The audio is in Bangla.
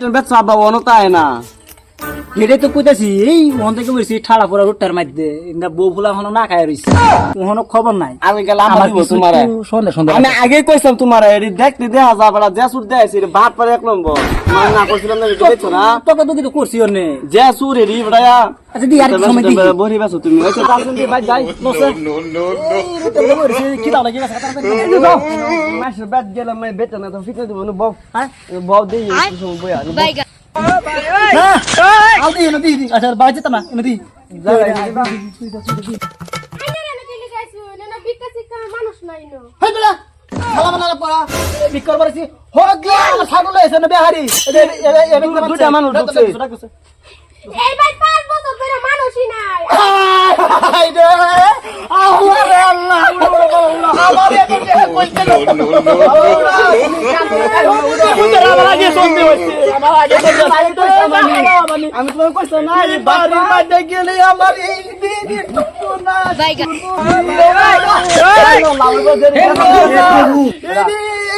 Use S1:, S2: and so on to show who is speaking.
S1: বেতন বেতন আব্বা অনত আয় না।
S2: হেডে তো কইতাছি এই ওখান থেকে বলছি ঠাড়া পড়া রুটটার মধ্যে ইন্দা বউ ফুলা এখনও না খাই রইছে। ওখানো খবর নাই।
S1: আমি গেলাম
S2: আমার
S1: তোমারে।
S2: সন্ধ্যা সন্ধ্যা
S1: আমি আগে কইছিলাম তোমারে এটি দেখতে দেখা যা বড়া যে সুর রে ভাত পারে এক নম্বর। মানে না করছিলাম না এটা দেখছ না?
S2: তোকে তো কিছু করছি ওনে
S1: যে সুর এরি বড়া
S2: আচ্ছা দি আর সময় দি।
S1: বহি তুমি। আচ্ছা তালছেন দি ভাই যাই নসে
S2: কি দাও লাগি গেছে
S1: মাসের বেত গেলাম মই বেতন না তো ফিতে দিব না বউ।
S2: হ্যাঁ?
S1: বউ দেই কিছু বয়া
S2: দি এনে দি আচ্ছা বাড়ি যেতাম না এনে দি
S3: মানুষ
S1: আমি তোমাকে কইছিলাম না বাড়ির মধ্যে গেলে আমার এই দিদি